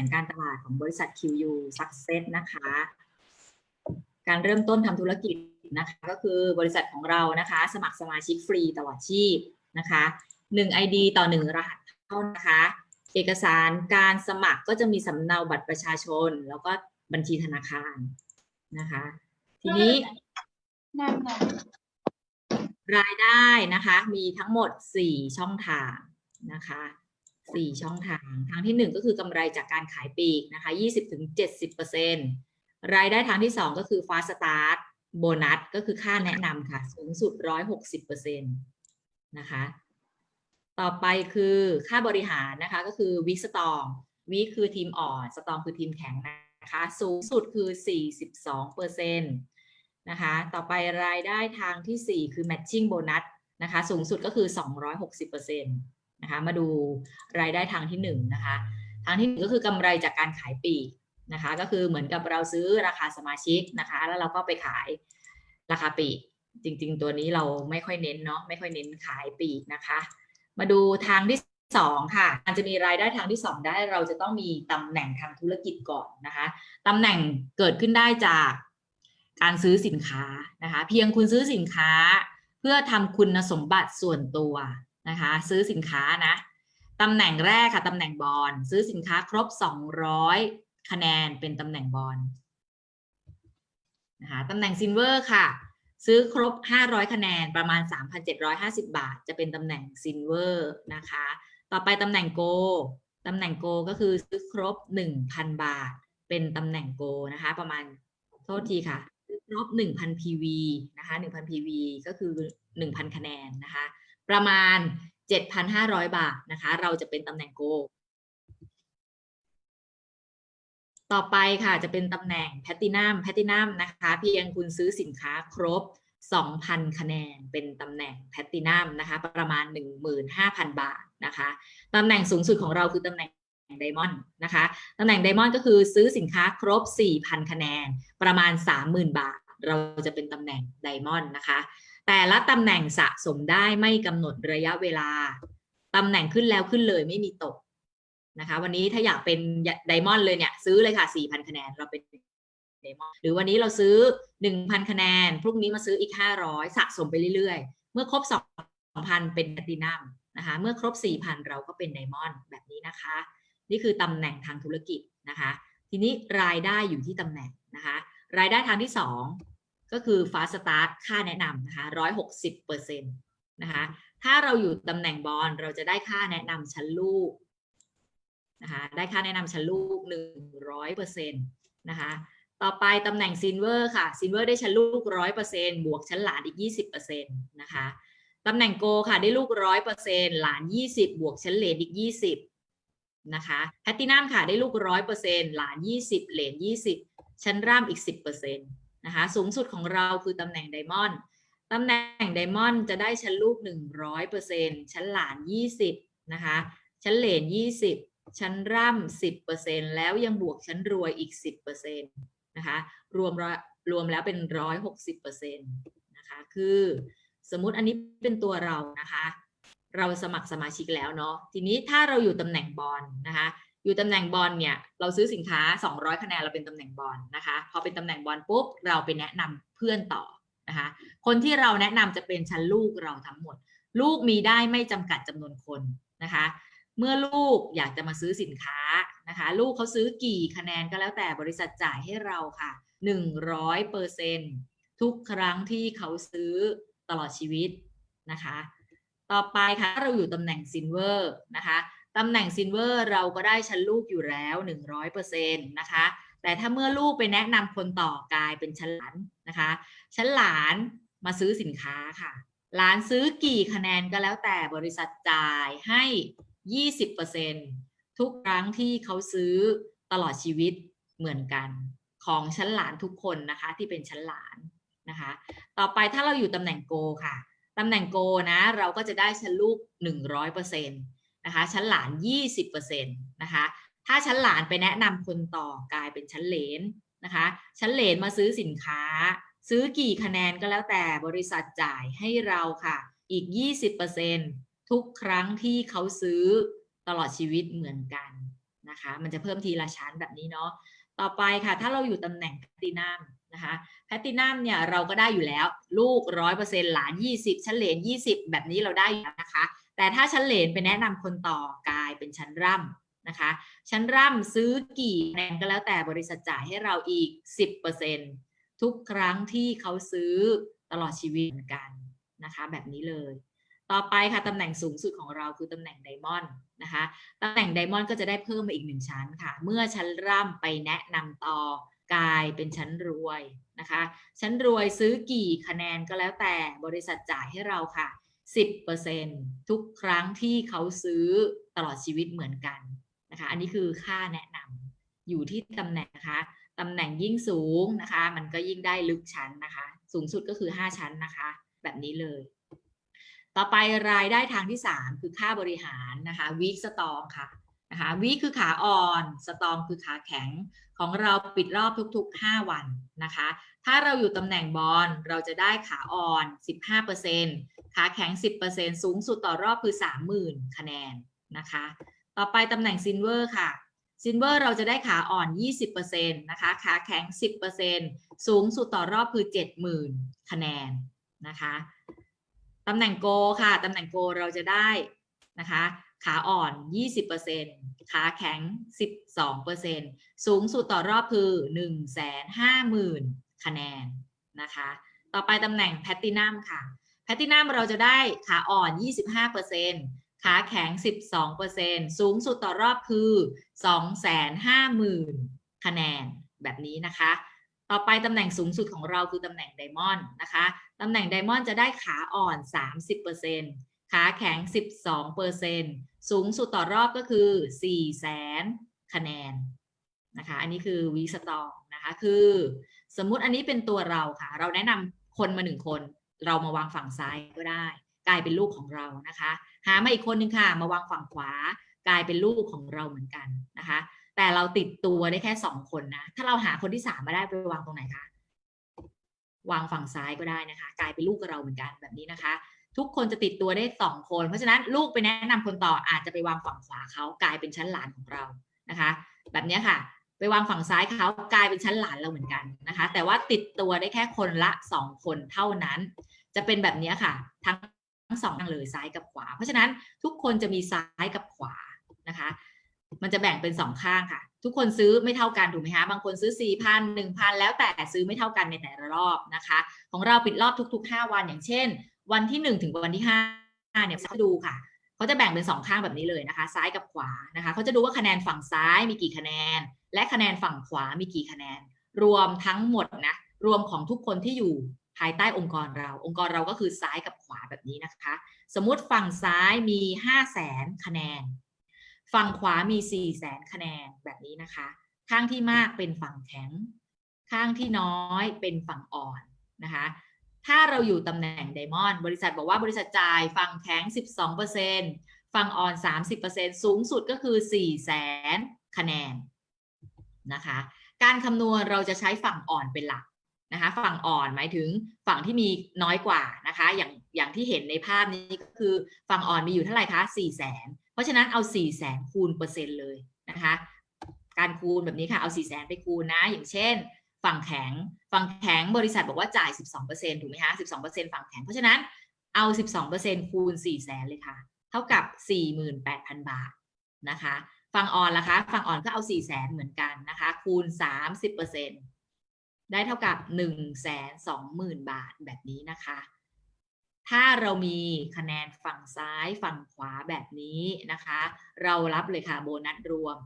นการตลาดของบริษัท QU Success นะคะ การเริ่มต้นทำธุรกิจนะคะก็คือบริษัทของเรานะคะ สมัครสมาชิกฟรีตลอดชีพนะคะ1 ID ต่อ 1 รหัสเท่านะคะ เอกสารการสมัครก็จะมีสำเนาบัตรประชาชน แล้วก็บัญชีธนาคารนะคะ ทีนี้นั่นนั่นรายได้นะคะ มีทั้งหมด 4 ช่องทางนะคะ 4ช่องทาง ทางที่1ก็คือกำไรจากการขายปลีกนะคะ20-70%รายได้ทางที่2ก็คือ Fast Start โบนัสก็คือค่าแนะนำค่ะ สูงสุด160%นะคะ ต่อไปคือค่าบริหารนะคะก็คือวิสตองวิคือทีมอ่อน สตองคือทีมแข็งนะคะ สูงสุดคือ 42%นะคะ ต่อไปรายได้ทางที่ 4 คือ matching bonus นะคะ สูงสุดก็คือ 260%นะคะมาดูรายได้ทางที่1นะคะทางที่1ก็คือกำไรจากการขายปีกนะคะก็คือเหมือนกับเราซื้อราคาสมาชิกนะคะ แล้วเราก็ไปขายราคาปีก จริง ๆ ตัวนี้เราไม่ค่อยเน้นเนาะไม่ค่อยเน้นขายปีกนะคะ มาดูทางที่สองค่ะการจะมีรายได้ทางที่สองได้เราจะต้องมีตำแหน่งทางธุรกิจก่อนนะคะตำแหน่งเกิดขึ้นได้จากการซื้อสินค้านะคะ เพียงคุณซื้อสินค้าเพื่อทำคุณสมบัติส่วนตัว นะคะ ซื้อสินค้านะตำแหน่งแรกค่ะตำแหน่งบอลซื้อสินค้าครบ 200 คะแนนเป็นตำแหน่งบอลนะคะตำแหน่งซินเวอร์ค่ะ ซื้อครบ 500 คะแนนประมาณ 3,750 บาท จะเป็นตำแหน่งซินเวอร์นะคะ ต่อไปตำแหน่งโกตำแหน่งโกก็คือซื้อครบ 1,000 บาท เป็นตำแหน่งโกนะคะ ประมาณโทษทีค่ะ ซื้อครบ 1,000 PV นะคะ 1,000 PV ก็คือ 1,000 คะแนนนะคะ ประมาณ 7,500 บาทนะคะ เราจะเป็นตำแหน่งโกต่อไปค่ะจะเป็นตำแหน่งแพตตินัมแพตตินัมนะคะ เพียงคุณซื้อสินค้าครบ 2,000 คะแนน เป็นตำแหน่งแพตตินัมนะคะ ประมาณ 15,000 บาทนะคะตำแหน่งสูงสุดของเราคือตำแหน่งไดมอนด์นะคะตำแหน่งไดมอนด์ก็คือซื้อสินค้าครบ 4,000 คะแนน ประมาณ 30,000 บาท เราจะเป็นตำแหน่งไดมอนด์นะคะ แต่ละตำแหน่งสะสมได้ไม่กำหนดระยะเวลา ตำแหน่งขึ้นแล้วขึ้นเลยไม่มีตกนะคะ วันนี้ถ้าอยากเป็นไดมอนด์เลยเนี่ยซื้อเลยค่ะ 4,000 คะแนนเราเป็นไดมอนด์หรือวันนี้เราซื้อ 1,000 คะแนน พรุ่งนี้มาซื้ออีก 500 สะสมไปเรื่อยๆ เมื่อครบ 2,000 เป็นแพลตตินัมนะคะ เมื่อครบ 4,000 เราก็เป็นไดมอนด์แบบนี้นะคะ นี่คือตำแหน่งทางธุรกิจนะคะ ทีนี้รายได้อยู่ที่ตำแหน่งนะคะ รายได้ทางที่ 2 ก็คือ fast start ค่าแนะนำนะคะ160%นะคะถ้าเราอยู่ตำแหน่งบอลเราจะได้ค่าแนะนำชั้นลูกนะคะได้ค่าแนะนำชั้นลูก 100%นะคะต่อไปตำแหน่งซินเวอร์ค่ะซินเวอร์ได้ชั้นลูก 100%บวกชั้นหลานอีก 20%นะคะตำแหน่งโกค่ะได้ลูก 100%หลาน 20 บวกชั้นเลนอีก 20นะคะแพตตินัมค่ะได้ลูก 100%หลาน 20 เลน20 ชั้นร่ำอีก 10% นะคะสูงสุดของเราคือตำแหน่งไดมอนด์ตำแหน่งไดมอนด์จะได้ชั้นลูก 100%ชั้นหลาน 20นะคะชั้นเหลน 20 ชั้นร่ำสิบเปอร์เซ็นแล้วยังบวกชั้นรวยอีกสิบเปอร์เซ็นตนะคะรวมรวมแล้วเป็นร้อยหกสิบเปอร์เซ็นตนะคะคือสมมุติอันนี้เป็นตัวเรานะคะ เราสมัครสมาชิกแล้วเนาะทีนี้ถ้าเราอยู่ตำแหน่งบอลนะคะ อยู่ตำแหน่งบอลเนี่ยเราซื้อสินค้า 200 คะแนนเราเป็นตำแหน่งบอลนะคะพอเป็นตำแหน่งบอลปุ๊บเราไปแนะนำเพื่อนต่อนะคะคนที่เราแนะนำจะเป็นชั้นลูกเราทั้งหมด ลูกมีได้ไม่จำกัดจำนวนคนนะคะเมื่อลูกอยากจะมาซื้อสินค้านะคะลูกเขาซื้อกี่คะแนนก็แล้วแต่บริษัทจ่ายให้เราค่ะหนึ่งร้อยเปอร์เซนทุกครั้งที่เขาซื้อตลอดชีวิตนะคะ ต่อไปค่ะเราอยู่ตำแหน่งซินเวอร์นะคะ ตำแหน่งซินเวอร์เราก็ได้ชั้นลูกอยู่แล้วหนึ่งร้อยเปอร์เซ็นต์นะคะ แต่ถ้าเมื่อลูกไปแนะนำคนต่อกลายเป็นชั้นหลานนะคะ ชั้นหลานมาซื้อสินค้าค่ะ หลานซื้อกี่คะแนนก็แล้วแต่บริษัทจ่ายให้ 20%ทุกครั้งที่เขาซื้อตลอดชีวิตเหมือนกัน ของชั้นหลานทุกคนนะคะที่เป็นชั้นหลานนะคะ ต่อไปถ้าเราอยู่ตำแหน่งโกค่ะ ตำแหน่งโกนะเราก็จะได้ชั้นลูก 100% นะคะชั้นหลาน 20%นะคะถ้าชั้นหลานไปแนะนำคนต่อกลายเป็นชั้นเหลนนะคะชั้นเหลนมาซื้อสินค้า ซื้อกี่คะแนนก็แล้วแต่บริษัทจ่ายให้เราค่ะอีก 20%ทุกครั้งที่เขาซื้อตลอดชีวิตเหมือนกันนะคะ มันจะเพิ่มทีละชั้นแบบนี้เนาะต่อไปค่ะถ้าเราอยู่ตำแหน่งแพตตินัมนะคะแพตตินัมเนี่ยเราก็ได้อยู่แล้ว ลูกร้อยเปอร์เซ็นหลานยี่สิบชั้นเหลนยี่สิบแบบนี้เราได้อยู่แล้วนะคะ แต่ถ้าชั้นเหลนไปแนะนำคนต่อกลายเป็นชั้นร่ำนะคะชั้นร่ำซื้อกี่คะแนนก็แล้วแต่บริษัทจ่ายให้เราอีก 10%ทุกครั้งที่เขาซื้อตลอดชีวิตเหมือนกันนะคะแบบนี้เลย ต่อไปค่ะตำแหน่งสูงสุดของเราคือตำแหน่งไดมอนด์นะคะตำแหน่งไดมอนด์ก็จะได้เพิ่มมาอีกหนึ่งชั้นค่ะ เมื่อชั้นร่ำไปแนะนำต่อกลายเป็นชั้นรวยนะคะชั้นรวยซื้อกี่คะแนนก็แล้วแต่บริษัทจ่ายให้เราค่ะ 10%ทุกครั้งที่เขาซื้อตลอดชีวิตเหมือนกันนะคะ อันนี้คือค่าแนะนำอยู่ที่ตำแหน่งนะคะตำแหน่งยิ่งสูงนะคะ มันก็ยิ่งได้ลึกชั้นนะคะ สูงสุดก็คือ 5 ชั้นนะคะ แบบนี้เลย ต่อไปรายได้ทางที่ 3 คือค่าบริหารนะคะวีคสตองค่ะนะคะวีคคือขาอ่อน สตองคือขาแข็งของเราปิดรอบทุกๆ 5 วันนะคะ ถ้าเราอยู่ตำแหน่งบอลเราจะได้ขาอ่อน 15% ขาแข็ง 10%สูงสุดต่อรอบคือ 30,000 คะแนนนะคะ ต่อไปตำแหน่งซินเวอร์ค่ะซินเวอร์เราจะได้ขาอ่อน 20%นะคะ ขาแข็ง 10%สูงสุดต่อรอบคือ 70,000 คะแนนนะคะตำแหน่งโกค่ะ ตำแหน่งโกเราจะได้นะคะ ขาอ่อน 20%ขาแข็ง 12%สูงสุดต่อรอบคือ 150,000 คะแนนนะคะ ต่อไปตำแหน่งแพตตินัมค่ะ แพตตินัมเราจะได้ขาอ่อน 25%ขาแข็ง 12%สูงสุดต่อรอบคือ 250,000 คะแนนแบบนี้นะคะ ต่อไปตำแหน่งสูงสุดของเราคือตำแหน่งไดมอนด์นะคะตำแหน่งไดมอนด์จะได้ขาอ่อน 30%ขาแข็ง 12%สูงสุดต่อรอบก็คือ 400,000 คะแนนนะคะอันนี้คือวีสตองนะคะคือ สมมุติอันนี้เป็นตัวเราค่ะ เราแนะนำคนมาหนึ่งคน เรามาวางฝั่งซ้ายก็ได้ กลายเป็นลูกของเรานะคะ หามาอีกคนนึงค่ะ มาวางฝั่งขวา กลายเป็นลูกของเราเหมือนกันนะคะ แต่เราติดตัวได้แค่สองคนนะ ถ้าเราหาคนที่สามมาได้ไปวางตรงไหนคะวางฝั่งซ้ายก็ได้นะคะ กลายเป็นลูกกับเราเหมือนกันแบบนี้นะคะ ทุกคนจะติดตัวได้สองคน เพราะฉะนั้นลูกไปแนะนำคนต่ออาจจะไปวางฝั่งขวาเขากลายเป็นชั้นหลานของเรานะคะ แบบนี้ค่ะ ไปวางฝั่งซ้ายเขากลายเป็นชั้นหลานเราเหมือนกันนะคะ แต่ว่าติดตัวได้แค่คนละสองคนเท่านั้น จะเป็นแบบนี้ค่ะ ทั้งทั้งสองทางเลยซ้ายกับขวา เพราะฉะนั้นทุกคนจะมีซ้ายกับขวานะคะ มันจะแบ่งเป็นสองข้างค่ะ ทุกคนซื้อไม่เท่ากันถูกไหมคะบางคนซื้อสี่พันหนึ่งพันแล้วแต่ซื้อไม่เท่ากันในแต่ละรอบนะคะ ของเราปิดรอบทุกๆห้าวันอย่างเช่น วันที่หนึ่งถึงวันที่ห้าเนี่ยเขาดูค่ะเขาจะแบ่งเป็นสองข้างแบบนี้เลยนะคะ ซ้ายกับขวานะคะเขาจะดูว่าคะแนนฝั่งซ้ายมีกี่คะแนน และคะแนนฝั่งขวามีกี่คะแนน รวมทั้งหมดนะ รวมของทุกคนที่อยู่ภายใต้องค์กรเรา องค์กรเราก็คือซ้ายกับขวาแบบนี้นะคะ สมมุติฝั่งซ้ายมีห้าแสนคะแนน ฝั่งขวามี4ี่แสนคะแนนแบบนี้นะคะ ข้างที่มากเป็นฝั่งแข็ง ข้างที่น้อยเป็นฝั่งอ่อนนะคะ ถ้าเราอยู่ตำแหน่งไดมอนด์บริษัทบอกว่าบริษัทจ่ายฝั่งแข็ง 12%ฝั่งอ่อน 30%สูงสุดก็คือ 4 0 0แสนคะแนน นะคะ การคำนวณเราจะใช้ฝั่งอ่อนเป็นหลักนะคะ ฝั่งอ่อนหมายถึงฝั่งที่มีน้อยกว่านะคะ อย่างอย่างที่เห็นในภาพนี้ก็คือฝั่งอ่อนมีอยู่เท่าไหร่คะ4 0 0แสนเพราะฉะนั้นเอา 4 0 0แสนคูณเปอร์เซ็นต์เลยนะคะ การคูณแบบนี้ค่ะ เอา 4 0 0แสนไปคูณนะ อย่างเช่น ฝั่งแข็ง ฝั่งแข็งบริษัทบอกว่าจ่าย 12%ถูกไหมคะ 12%ฝั่งแข็ง เพราะฉะนั้นเอา 12%คูณ 4 0 0แสนเลยค่ะ เท่ากับ 48,000 บาทนะคะ ฝั่งอ่อนล่ะคะ ฝั่งอ่อนก็เอา4 0 0แสนเหมือนกันนะคะ คูณ 30%ได้เท่ากับ 120,000 บาทแบบนี้นะคะ ถ้าเรามีคะแนนฝั่งซ้ายฝั่งขวาแบบนี้นะคะ เรารับเลยค่ะโบนัสรวม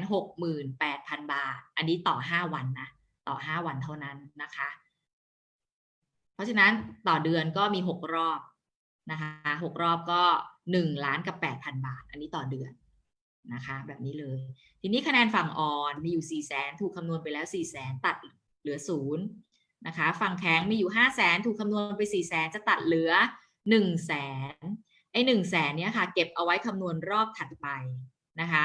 168,000 บาท อันนี้ต่อ 5 วันนะ ต่อ 5 วันเท่านั้นนะคะ เพราะฉะนั้นต่อเดือนก็มี 6 รอบนะคะ 6 รอบก็ 1 ล้านกับ 8,000 บาท อันนี้ต่อเดือน นะคะแบบนี้เลย ทีนี้คะแนนฝั่งอ่อนมีอยู่4 0 0 0 0 0ถูกคำนวณไปแล้ว4 0 0 0 0 0ตัดเหลือ0นะคะฝั่งแข็งมีอยู่5 0 0 0 0 0ถูกคำนวณไป4 0 0 0 0 0จะตัดเหลือ1 0 0 0 0แสนไอ้1 0 0 0แสนเนี้ยค่ะเก็บเอาไว้คำนวณรอบถัดไปนะคะ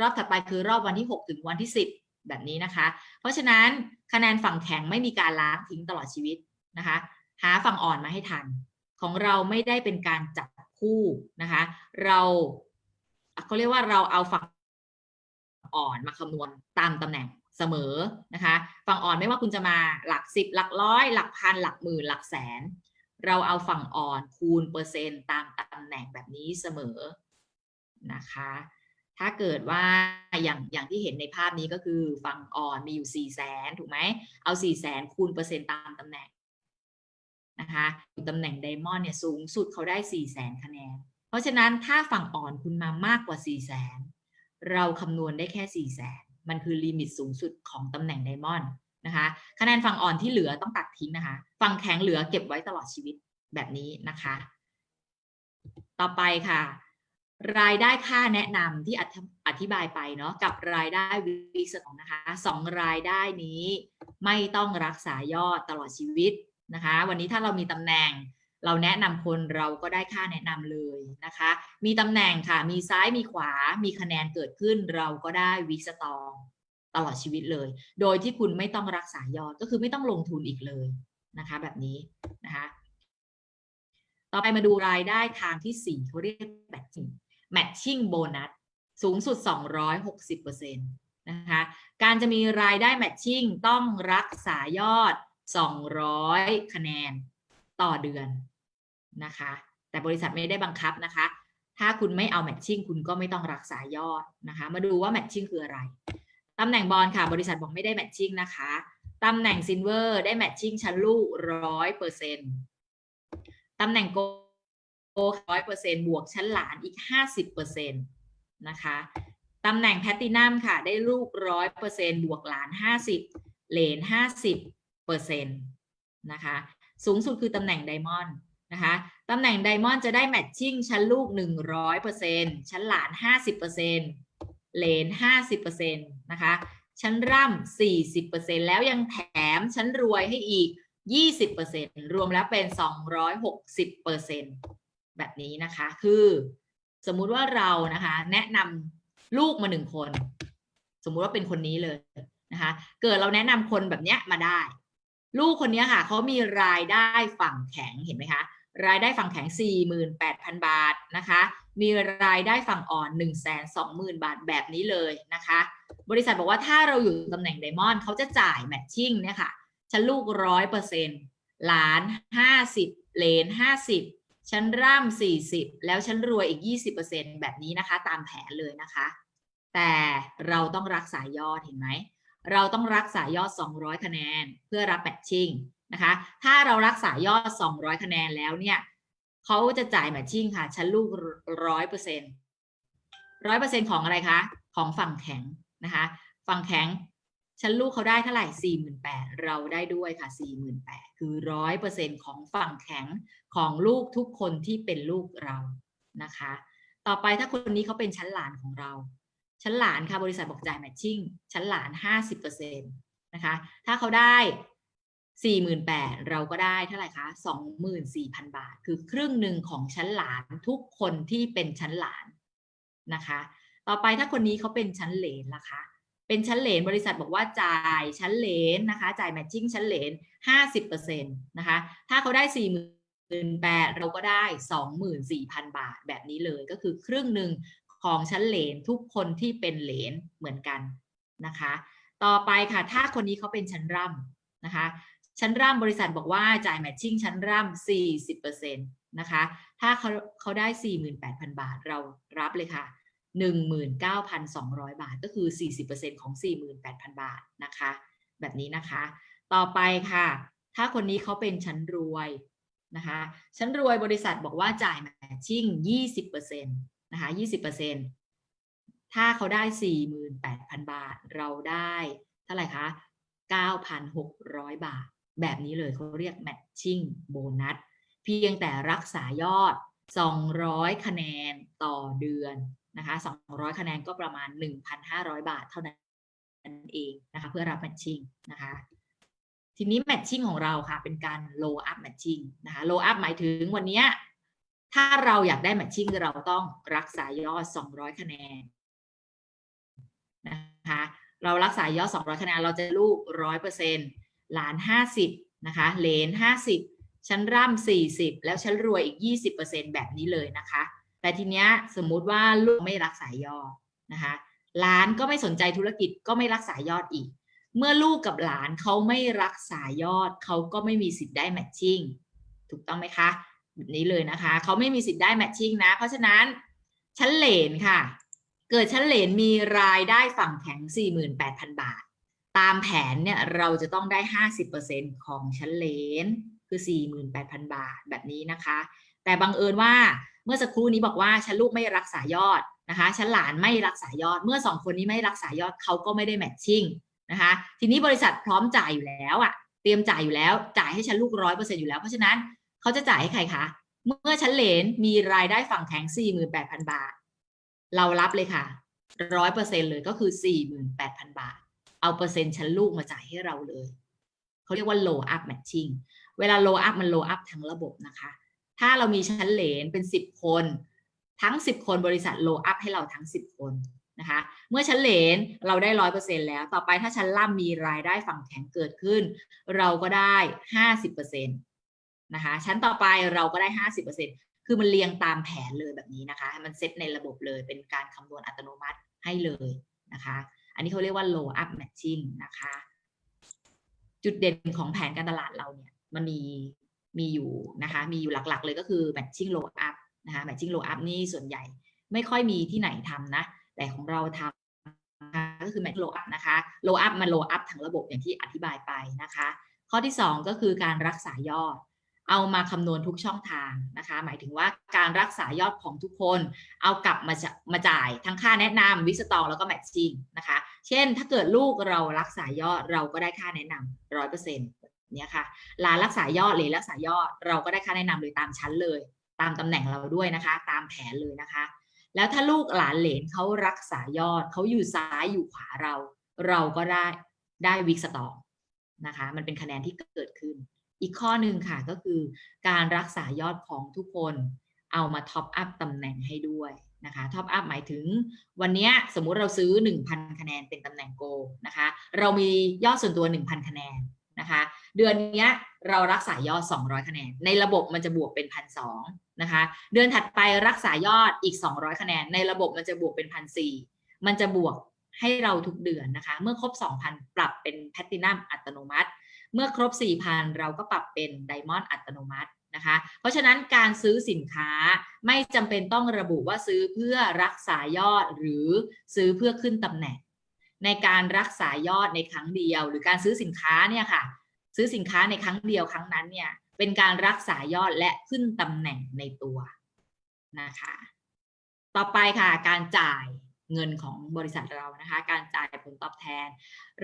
รอบถัดไปคือรอบวันที่ 6 ถึงวันที่ 10 แบบนี้นะคะ เพราะฉะนั้นคะแนนฝั่งแข็งไม่มีการล้างทิ้งตลอดชีวิตนะคะ หาฝั่งอ่อนมาให้ทัน ของเราไม่ได้เป็นการจับคู่นะคะ เรา เขาเรียกว่าเราเอาฝั่งอ่อนมาคำนวณตามตำแหน่งเสมอนะคะ ฝั่งอ่อนไม่ว่าคุณจะมาหลักสิบหลักร้อย หลักพัน หลักหมื่น หลักแสน เราเอาฝั่งอ่อนคูณเปอร์เซ็นต์ตามตำแหน่งแบบนี้เสมอนะคะ ถ้าเกิดว่าอย่างอย่างที่เห็นในภาพนี้ก็คือฝั่งอ่อนมีอยู่4ี่แสนถูกไหมเอา4ี่แสนคูณเปอร์เซ็นต์ตามตำแหน่งนะคะตำแหน่งไดมอนด์เนี่ยสูงสุดเขาได้4ี่แสนคะแนน เพราะฉะนั้นถ้าฝั่งอ่อนคุณมามากกว่า4ี่แสนเราคำนวณได้แค่4ี่แสนมันคือลิมิตสูงสุดของตำแหน่งไดมอนด์นะคะคะแนนฝั่งอ่อนที่เหลือต้องตัดทิ้งนะคะ ฝั่งแข็งเหลือเก็บไว้ตลอดชีวิตแบบนี้นะคะ ต่อไปค่ะ รายได้ค่าแนะนำที่อธิบายไปเนาะกับรายได้วิสองนะคะสองรายได้นี้ไม่ต้องรักษายอดตลอดชีวิตนะคะ วันนี้ถ้าเรามีตำแหน่ง เราแนะนำคนเราก็ได้ค่าแนะนำเลยนะคะ มีตำแหน่งค่ะ มีซ้ายมีขวา มีคะแนนเกิดขึ้น เราก็ได้วิสตองตลอดชีวิตเลย โดยที่คุณไม่ต้องรักษายอด ก็คือไม่ต้องลงทุนอีกเลยนะคะ แบบนี้นะคะ ต่อไปมาดูรายได้ทางที่ 4เขาเรียกแมทชิ่งแมทชิ่งโบนัสสูงสุด 260%นะคะ การจะมีรายได้แมทชิ่งต้องรักษายอด 200 คะแนน ต่อเดือนนะคะ แต่บริษัทไม่ได้บังคับนะคะ ถ้าคุณไม่เอาแมทชิ่งคุณก็ไม่ต้องรักษายอดนะคะ มาดูว่าแมทชิ่งคืออะไรตำแหน่งบอลค่ะ บริษัทบอกไม่ได้แมทชิ่งนะคะตำแหน่งซินเวอร์ได้แมทชิ่งชั้นลูกร้อยเปอร์เซ็นต์ตำแหน่งโกร้อยเปอร์เซ็นต์บวกชั้นหลานอีกห้าสิบเปอร์เซ็นต์นะคะตำแหน่งแพตตินัมค่ะ ได้ลูกร้อยเปอร์เซ็นต์บวกหลานห้าสิบเหลนห้าสิบเปอร์เซ็นต์นะคะ สูงสุดคือตำแหน่งไดมอนด์นะคะตำแหน่งไดมอนด์จะได้แมทชิ่งชั้นลูก 100%ชั้นหลาน 50%เลน 50%นะคะชั้นร่ำ40%แล้วยังแถมชั้นรวยให้อีก 20%รวมแล้วเป็น 260%แบบนี้นะคะคือสมมุติว่าเรานะคะ แนะนำลูกมาหนึ่งคน สมมุติว่าเป็นคนนี้เลยนะคะ เกิดเราแนะนำคนแบบเนี้ยมาได้ ลูกคนนี้ค่ะเขามีรายได้ฝั่งแข็งเห็นไหมคะรายได้ฝั่งแข็ง 48,000 บาทนะคะ มีรายได้ฝั่งอ่อน 120,000 บาทแบบนี้เลยนะคะ บริษัทบอกว่าถ้าเราอยู่ตำแหน่งไดมอนด์เขาจะจ่ายแมทชิ่งเนี่ยค่ะชั้นลูกร้อยเปอร์เซ็นต์ล้านห้าสิบเลนห้าสิบชั้นร่ำสี่สิบแล้วชั้นรวยอีกยี่สิบเปอร์เซ็นแบบนี้นะคะ ตามแผนเลยนะคะ แต่เราต้องรักษายอดเห็นไหม เราต้องรักษายอด 200 คะแนน เพื่อรับแมทชิ่งนะคะ ถ้าเรารักษายอด 200 คะแนนแล้วเนี่ยเขาจะจ่ายแมทชิ่งค่ะ ชั้นลูกร้อยเปอร์เซ็นต์ร้อยเปอร์เซ็นของอะไรคะ ของฝั่งแข็งนะคะ ฝั่งแข็ง ชั้นลูกเขาได้เท่าไหร่48,000เราได้ด้วยค่ะ48,000คือร้อยเปอร์เซ็นของฝั่งแข็งของลูกทุกคนที่เป็นลูกเรานะคะ ต่อไปถ้าคนนี้เขาเป็นชั้นหลานของเรา ชั้นหลานค่ะบริษัทบอกจ่ายแมทชิ่งชั้นหลาน 50%นะคะ ถ้าเขาได้ 48,000เราก็ได้เท่าไหร่คะ 24,000 บาท คือครึ่งหนึ่งของชั้นหลานทุกคนที่เป็นชั้นหลานนะคะ ต่อไปถ้าคนนี้เขาเป็นชั้นเหลนล่ะคะเป็นชั้นเหลนบริษัทบอกว่าจ่ายชั้นเหลนนะคะ จ่ายแมทชิ่งชั้นเหลน 50%นะคะ ถ้าเขาได้ 48,000เราก็ได้ 24,000 บาทแบบนี้เลยก็คือครึ่งหนึ่ง ของชั้นเหลนทุกคนที่เป็นเหลนเหมือนกันนะคะ ต่อไปค่ะถ้าคนนี้เขาเป็นชั้นร่ำนะคะ ชั้นร่ำบริษัทบอกว่าจ่ายแมทชิ่งชั้นร่ำ40%นะคะ ถ้าเขาเขาได้ 48,000 บาทเรารับเลยค่ะ 19,200 บาทก็คือ 40%ของ 48,000 บาทนะคะ แบบนี้นะคะ ต่อไปค่ะ ถ้าคนนี้เขาเป็นชั้นรวยนะคะชั้นรวยบริษัทบอกว่าจ่ายแมทชิ่ง นะคะ20%ถ้าเขาได้48,000บาท เราได้เท่าไหร่คะ9,600บาท แบบนี้เลยเขาเรียกแมทชิ่งโบนัสเพียงแต่รักษายอด 200 คะแนนต่อเดือนนะคะ 200 คะแนนก็ประมาณ 1,500 บาทเท่านั้นเองนะคะเพื่อรับแมทชิ่งนะคะทีนี้แมทชิ่งของเราค่ะเป็นการ low up matching นะคะ low up หมายถึงวันเนี้ย ถ้าเราอยากได้แมทชิ่งเราต้องรักษายอด 200 คะแนนนะคะเรารักษายอด 200 คะแนนเราจะลูก 100%หลาน 50 นะคะเลน 50 ชั้นร่ำ 40 แล้วชั้นรวยอีก 20%แบบนี้เลยนะคะ แต่ทีเนี้ยสมมุติว่าลูกไม่รักษายอดนะคะหลานก็ไม่สนใจธุรกิจก็ไม่รักษายอดอีก เมื่อลูกกับหลานเขาไม่รักษายอดเขาก็ไม่มีสิทธิ์ได้แมทชิ่งถูกต้องไหมคะ แบบนี้เลยนะคะ เขาไม่มีสิทธิ์ได้แมทชิ่งนะ เพราะฉะนั้นชั้นเหลนค่ะ เกิดชั้นเหลนมีรายได้ฝั่งแข็ง 48,000 บาท ตามแผนเนี่ยเราจะต้องได้ 50%ของชั้นเหลนคือ 48,000 บาทแบบนี้นะคะ แต่บังเอิญว่าเมื่อสักครู่นี้บอกว่าชั้นลูกไม่รักษายอดนะคะชั้นหลานไม่รักษายอด เมื่อสองคนนี้ไม่รักษายอดเขาก็ไม่ได้แมทชิ่งนะคะทีนี้บริษัทพร้อมจ่ายอยู่แล้วอะเตรียมจ่ายอยู่แล้ว จ่ายให้ชั้นลูกร้อยเปอร์เซ็นต์อยู่แล้ว เพราะฉะนั้น เขาจะจ่ายให้ใครคะ เมื่อชั้นเหลนมีรายได้ฝั่งแข็ง 48,000 บาท เรารับเลยค่ะร้อยเปอร์เซ็นเลยก็คือ 48,000 บาท เอาเปอร์เซ็นต์ชั้นลูกมาจ่ายให้เราเลย เขาเรียกว่า low up matching เวลา low up มัน low up ทั้งระบบนะคะ ถ้าเรามีชั้นเหลนเป็น 10 คน ทั้ง 10 คนบริษัท low up ให้เราทั้ง 10 คนนะคะเมื่อชั้นเหลนเราได้ร้อยเปอร์เซ็นแล้ว ต่อไปถ้าชั้นล่ำมีรายได้ฝั่งแข็งเกิดขึ้น เราก็ได้ห้าสิบเปอร์เซ็นต นะคะ ชั้นต่อไปเราก็ได้ห้าสิบเปอร์เซ็นคือมันเรียงตามแผนเลยแบบนี้นะคะ มันเซตในระบบเลยเป็นการคำนวณอัตโนมัติให้เลยนะคะ อันนี้เขาเรียกว่า low up matching นะคะ จุดเด่นของแผนการตลาดเราเนี่ย มันมีมีอยู่นะคะ มีอยู่หลักๆ เลยก็คือ matching low up นะคะ matching low up นี่ส่วนใหญ่ ไม่ค่อยมีที่ไหนทำนะ แต่ของเราทำนะคะก็คือ matching low up นะคะ low up มัน low up ทั้งระบบอย่างที่อธิบายไปนะคะ ข้อที่ 2 ก็คือการรักษายอด เอามาคำนวณทุกช่องทางนะคะ หมายถึงว่าการรักษายอดของทุกคน เอากลับมาจะมาจ่ายทั้งค่าแนะนำวิสตองแล้วก็แมทชิ่งนะคะ เช่น ถ้าเกิดลูกเรารักษายอดเราก็ได้ค่าแนะนำร้อยเปอร์เซ็นต์เนี่ยค่ะหลานรักษายอดเลยรักษายอดเราก็ได้ค่าแนะนำเลยตามชั้นเลย ตามตำแหน่งเราด้วยนะคะ ตามแผนเลยนะคะ แล้วถ้าลูกหลานเหลนเขารักษายอดเขาอยู่ซ้ายอยู่ขวาเรา เราก็ได้ได้วิกสตองนะคะ มันเป็นคะแนนที่เกิดขึ้น อีกข้อหนึ่งค่ะก็คือการรักษายอดของทุกคนเอามาท็อปอัพตำแหน่งให้ด้วยนะคะท็อปอัพหมายถึงวันนี้สมมุติเราซื้อ 1,000 คะแนนเป็นตำแหน่งโกนะคะเรามียอดส่วนตัว 1,000 คะแนนนะคะเดือนนี้เรารักษายอด 200 คะแนน ในระบบมันจะบวกเป็น1,200นะคะเดือนถัดไปรักษายอดอีก 200 คะแนน ในระบบมันจะบวกเป็น1,400มันจะบวกให้เราทุกเดือนนะคะ เมื่อครบ 2,000 ปรับเป็นแพตตินัมอัตโนมัติ เมื่อครบ 4,000 เราก็ปรับเป็นไดมอนด์อัตโนมัตินะคะ เพราะฉะนั้นการซื้อสินค้าไม่จำเป็นต้องระบุว่าซื้อเพื่อรักษายอดหรือซื้อเพื่อขึ้นตำแหน่ง ในการรักษายอดในครั้งเดียว หรือการซื้อสินค้าเนี่ยค่ะ ซื้อสินค้าในครั้งเดียวครั้งนั้นเนี่ยเป็นการรักษายอดและขึ้นตำแหน่งในตัวนะคะ ต่อไปค่ะการจ่าย เงินของบริษัทเรานะคะ การจ่ายผลตอบแทน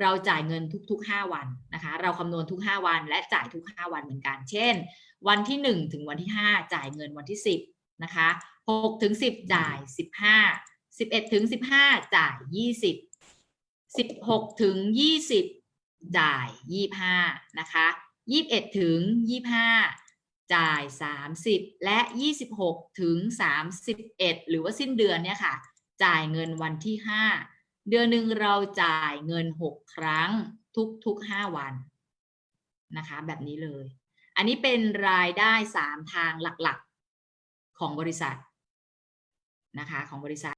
เราจ่ายเงินทุกๆ 5 วันนะคะ เราคำนวณทุก 5 วัน และจ่ายทุก 5 วันเหมือนกัน เช่น วันที่ 1 ถึงวันที่ 5 จ่ายเงินวันที่ 10นะคะ6ถึง10 จ่าย 15 11ถึง15 จ่าย 20 16ถึง20 จ่าย 25นะคะ21ถึง25จ่าย 30 และ 26 ถึง 31 หรือว่าสิ้นเดือนเนี่ยค่ะ จ่ายเงินวันที่ 5 เดือนหนึ่งเราจ่ายเงิน 6 ครั้งทุกทุก5วันนะคะ แบบนี้เลย อันนี้เป็นรายได้ 3 ทางหลักๆของบริษัทนะคะของบริษัท